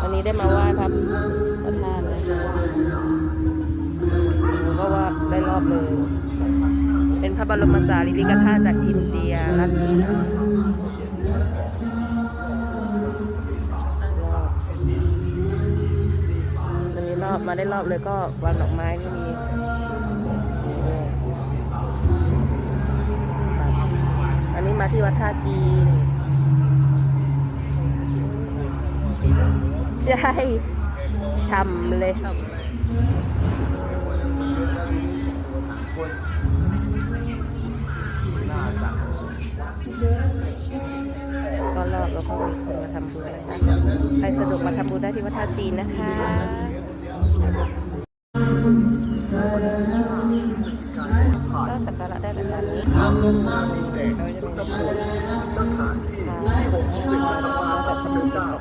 วันนี้ได้มาไหว้พระประธานเลยก็ว่าได้รอบเลย เป็นพระบรมสารีริกธาตุจากอินเดียรัตนีรอบวันนี้รอบมาได้รอบเลยก็วางดอกไม้ก็มีอันนี้มาที่วัดท่าจีน ใช่ช่ำเลยก็รอบแล้วก็มีคนมาทำบุญนะคะใครสะดวกมาทำบุญได้ที่วัดท่าจีนนะคะก็สักการะได้แบบนี้เราจะมี สาว